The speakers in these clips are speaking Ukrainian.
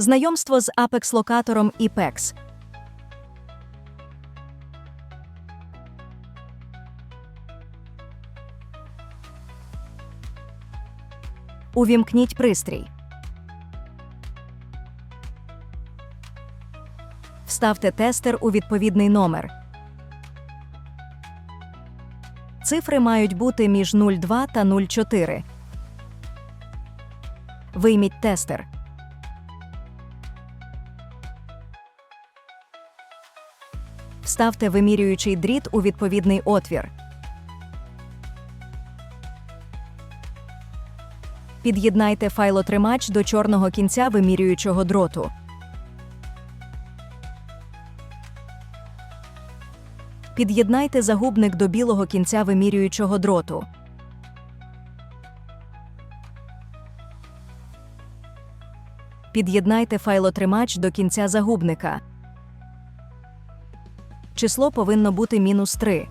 Знайомство з Apex-локатором IPEX. Увімкніть пристрій. Вставте тестер у відповідний номер. Цифри мають бути між 0,2 та 0,4. Вийміть тестер. Вставте вимірюючий дріт у відповідний отвір. Під'єднайте файлотримач до чорного кінця вимірюючого дроту. Під'єднайте загубник до білого кінця вимірюючого дроту. Під'єднайте файлотримач до кінця загубника. Число повинно бути мінус 3.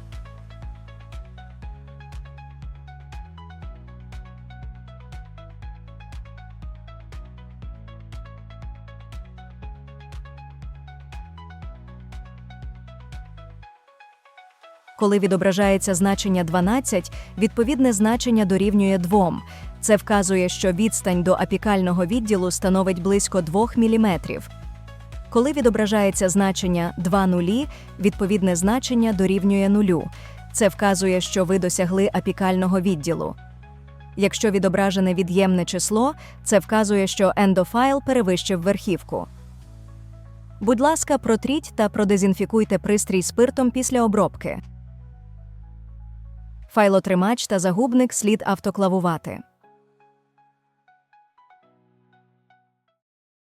Коли відображається значення 12, відповідне значення дорівнює 2. Це вказує, що відстань до апікального відділу становить близько 2 мм. Коли відображається значення 2 нулі, відповідне значення дорівнює нулю. Це вказує, що ви досягли апікального відділу. Якщо відображене від'ємне число, це вказує, що ендофайл перевищив верхівку. Будь ласка, протріть та продезінфікуйте пристрій спиртом після обробки. Файлотримач та загубник слід автоклавувати.